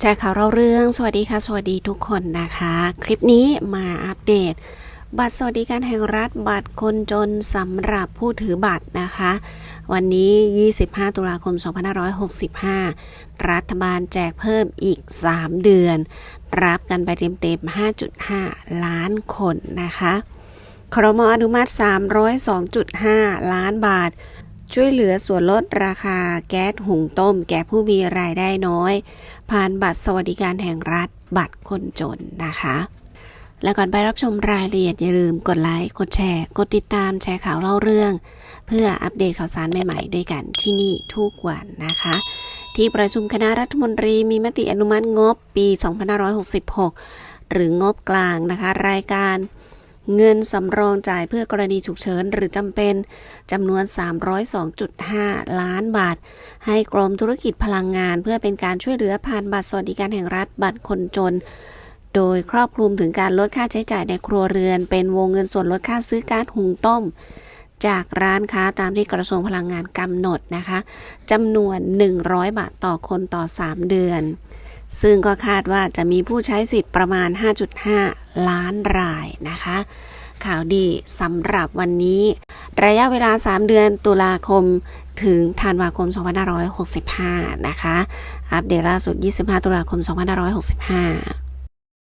แชร์ข่าวเราเรื่อง สวัสดีค่ะ สวัสดีทุกคนนะคะ คลิปนี้มาอัปเดต บัตรสวัสดิการแห่งรัฐบัตรคนจนสำหรับผู้ถือบัตรนะคะ วันนี้ 25 ตุลาคม 2565 รัฐบาลแจกเพิ่มอีก 3 เดือน รับกันไปเต็มๆ 5.5 ล้านคนนะคะครมอนุมัติ 302.5 ล้านบาท ช่วยเหลือส่วนลดราคาแก๊สหุงต้ม แก่ผู้มีรายได้น้อย ผ่านบัตรสวัสดิการแห่งรัฐ บัตรคนจนนะคะ และก่อนไปรับชมรายละเอียดอย่าลืมกดไลค์ กดแชร์ กดติดตามแชร์ข่าวเล่าเรื่อง เพื่ออัปเดตข่าวสารใหม่ๆ ด้วยกันที่นี่ทุกวันนะคะที่ประชุมคณะรัฐมนตรีมีมติอนุมัติงบปี 2566 หรืองบกลางนะคะ รายการ เงินสำรองจ่ายเพื่อกรณีฉุกเฉินหรือจำเป็นจำนวน 302.5 ล้านบาท ให้กรมธุรกิจพลังงาน เพื่อเป็นการช่วยเหลือผ่านบัตรสวัสดิการแห่งรัฐบัตรคนจน โดยครอบคลุมถึงการลดค่าใช้จ่ายในครัวเรือน เป็นวงเงินส่วนลดค่าซื้อก๊าซหุงต้ม จากร้านค้าตามที่กระทรวงพลังงานกำหนดนะคะจำนวน 100 บาทต่อคนต่อ 3 เดือน ซึ่งก็คาดว่าจะมีผู้ใช้สิทธิ์ประมาณ 5.5 ล้านรายนะคะ ข่าวดีสำหรับวันนี้ ระยะเวลา 3 เดือนตุลาคมถึงธันวาคม 2565 นะคะ อัปเดตล่าสุด 25 ตุลาคม 2565